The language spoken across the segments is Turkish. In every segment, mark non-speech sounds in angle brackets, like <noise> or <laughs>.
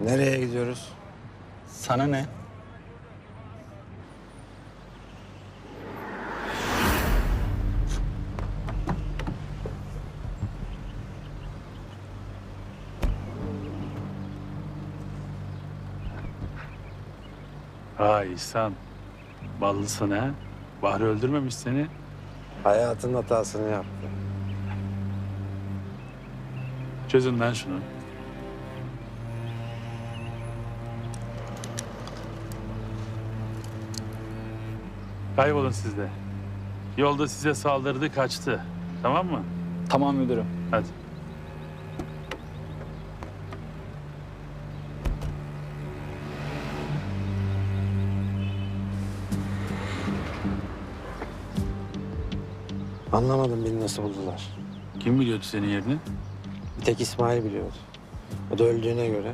Nereye gidiyoruz? Sana ne? Vay İhsan. Ballısın ha. Bahri öldürmemiş seni. Hayatın hatasını yaptı. Çözün lan şunu. Kaybolun siz de. Yolda size saldırdı kaçtı. Tamam mı? Tamam müdürüm. Hadi. Anlamadım beni nasıl buldular. Kim biliyordu senin yerini? Bir tek İsmail biliyordu. O da öldüğüne göre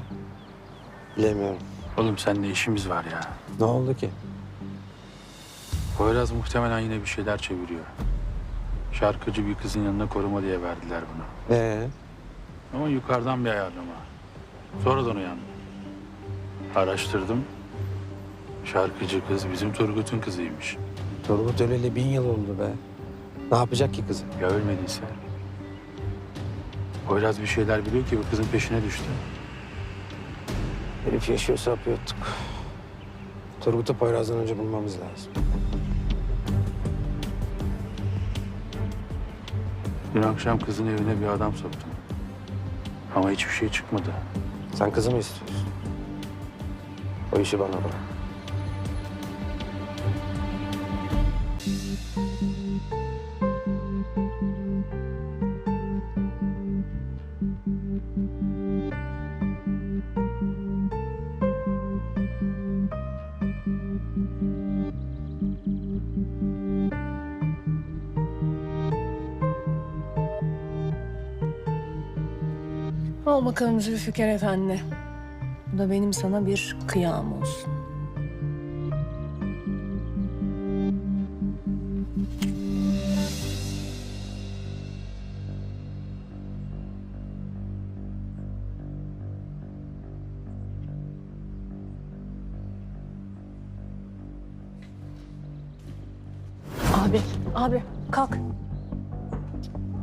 bilemiyorum. Oğlum seninle işimiz var ya. Ne oldu ki? Poyraz muhtemelen yine bir şeyler çeviriyor. Şarkıcı bir kızın yanına koruma diye verdiler bunu. Ee, Ama yukarıdan bir ayarlama. Sonradan uyandım. Araştırdım. Şarkıcı kız bizim Turgut'un kızıymış. Turgut öleli bin yıl oldu be. Ne yapacak ki kızı? Ya ölmediyse? Poyraz bir şeyler biliyor ki bu kızın peşine düştü. Herif yaşıyorsa yapıyorduk. Turgut'u Poyraz'dan önce bulmamız lazım. Dün akşam kızın evine bir adam soktum. Ama hiçbir şey çıkmadı. Sen kızı mı istiyorsun? O işi bana bırak. Al bakalım Zülfikar Efendi. Bu da benim sana bir kıyam olsun. Abi, abi kalk.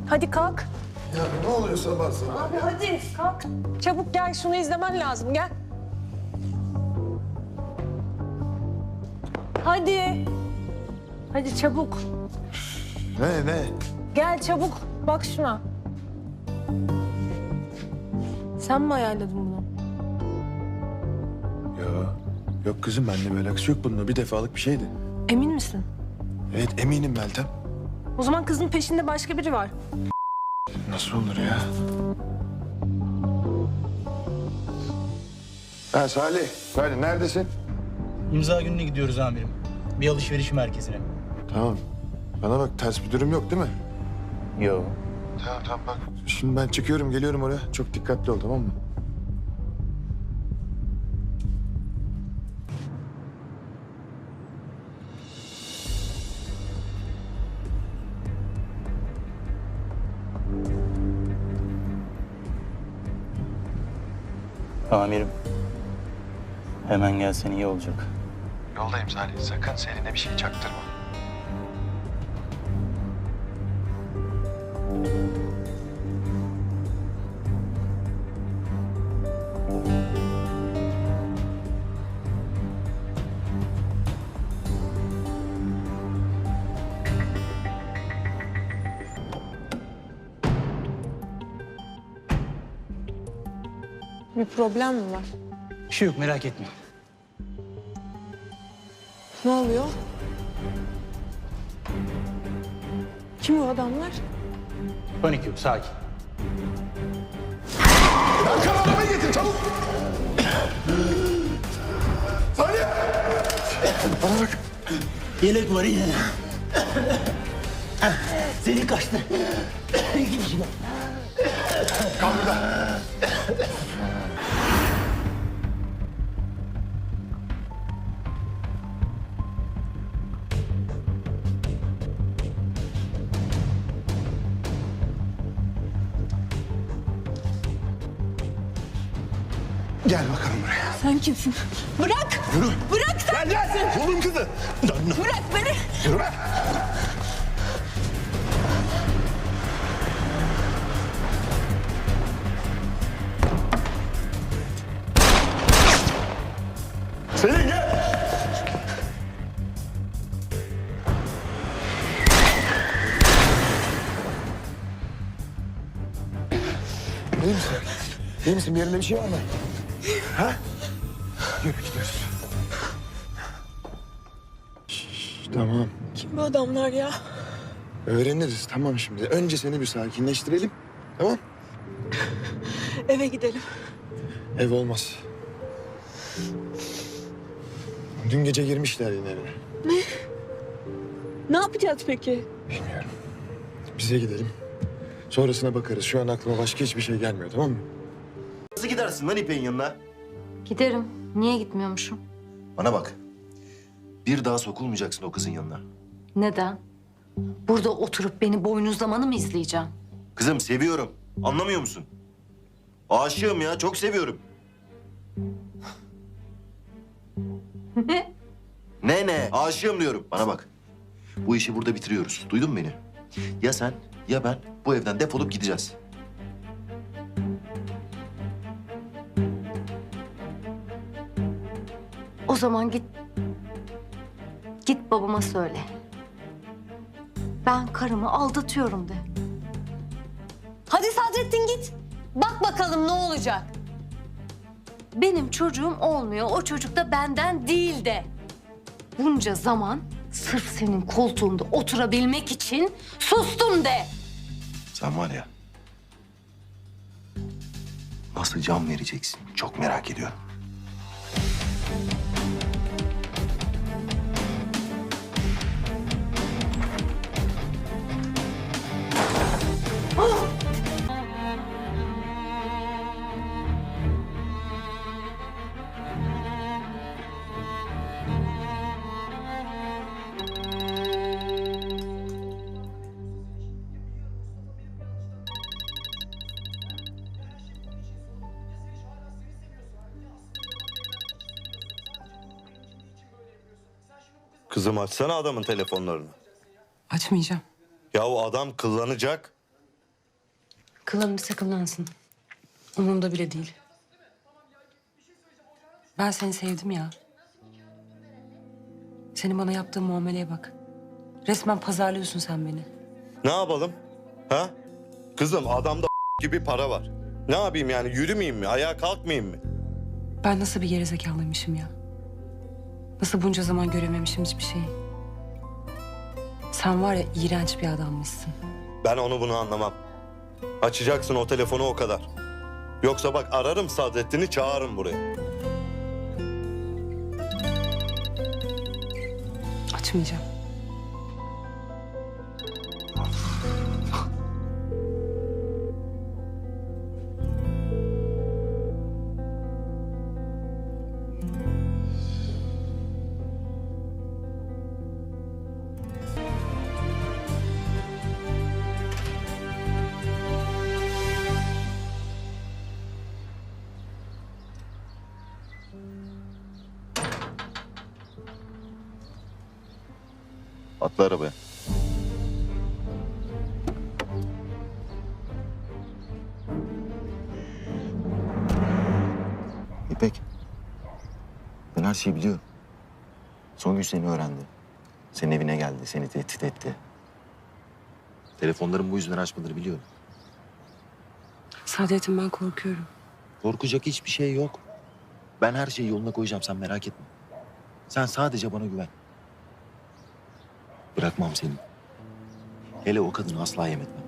Hadi kalk. Ya ne oluyor sabah sabah? Abi hadi kalk. Çabuk gel şunu izlemen lazım gel. Hadi. Hadi çabuk. Ne ne? Gel çabuk. Bak şuna. Sen mi ayarladın bunu? Ya yok kızım benimle bir alakası yok bununla bir defalık bir şeydi. Emin misin? Evet eminim Meltem. O zaman kızın peşinde başka biri var. Nasıl olur ya? Ha Salih, Salih neredesin? İmza gününe gidiyoruz amirim. Bir alışveriş merkezine. Tamam. Bana bak ters bir durum yok değil mi? Yo. Tamam tamam bak. Şimdi ben çıkıyorum geliyorum oraya. Çok dikkatli ol tamam mı? Amirim. Hemen gelsen iyi olacak. Yoldayım Salih. Sakın Selin'e bir şey çaktırma. Bir problem mi var? Bir şey yok merak etme. Ne oluyor? Kim o adamlar? Panik yok sakin. Arabayı getir çabuk. Salih! Bana bak. Yelek var yine. Senin kaçtı. Git işine. Kal burada. Gel bakalım buraya. Sen kimsin? Bırak! Yürü. Bırak sen! Gel gel. Oğlum kızı. Dön. Bırak beni! Yürü be. Selin gel. İyi misin? İyi misin? Bir yerinde bir şey var mı? Ha? Yürü gidiyoruz. Şş, tamam. Kim bu adamlar ya? Öğreniriz tamam şimdi. Önce seni bir sakinleştirelim. Tamam? Eve gidelim. Ev olmaz. Dün gece girmişler yine evine. Ne yapacağız peki? Bilmiyorum. Bize gidelim. Sonrasına bakarız. Şu an aklıma başka hiçbir şey gelmiyor tamam mı? Nasıl gidersin lan İpek'in yanına? Giderim. Niye gitmiyormuşum? Bana bak. Bir daha sokulmayacaksın o kızın yanına. Neden? Burada oturup beni boynuzlamanı mı izleyeceğim? Kızım seviyorum. Anlamıyor musun? Aşığım ya. Çok seviyorum. <laughs> Ne? Ne ne? Aşığım diyorum. Bana bak. Bu işi burada bitiriyoruz. Duydun mu beni? Ya sen ya ben bu evden defolup gideceğiz. Zaman git. Git babama söyle. Ben karımı aldatıyorum de. Hadi Sadrettin git. Bak bakalım ne olacak. Benim çocuğum olmuyor. O çocuk da benden değil de. Bunca zaman sırf senin koltuğunda oturabilmek için sustum de. Sen var ya... Nasıl can vereceksin? Çok merak ediyorum. Kızım açsana adamın telefonlarını. Açmayacağım. Ya o adam kullanacak. Kıllanırsa kıllansın. Umurumda bile değil. Ben seni sevdim ya. Senin bana yaptığın muameleye bak. Resmen pazarlıyorsun sen beni. Ne yapalım? Ha? Kızım adamda <laughs> gibi para var. Ne yapayım yani yürümeyeyim mi? Ayağa kalkmayayım mı? Ben nasıl bir gerizekalıymışım ya. Nasıl bunca zaman görememişim hiçbir şeyi. Sen var ya iğrenç bir adammışsın. Ben onu bunu anlamam. Açacaksın o telefonu o kadar. Yoksa bak ararım Sadrettin'i çağırırım buraya. Açmayacağım. Atla arabaya. İpek. Ben her şeyi biliyorum. Son gün seni öğrendi. Senin evine geldi, seni tehdit etti. Telefonların bu yüzden açmadığını biliyorum. Saadet'im ben korkuyorum. Korkacak hiçbir şey yok. Ben her şeyi yoluna koyacağım, sen merak etme. Sen sadece bana güven. Bırakmam seni. Hele o kadını asla yem etmem.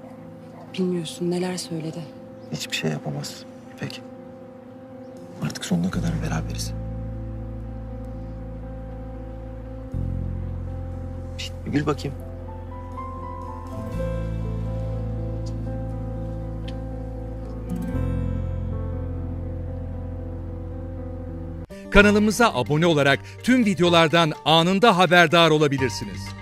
Bilmiyorsun neler söyledi. Hiçbir şey yapamaz İpek. Artık sonuna kadar beraberiz. Şişt, bir gül bakayım. Kanalımıza abone olarak tüm videolardan anında haberdar olabilirsiniz.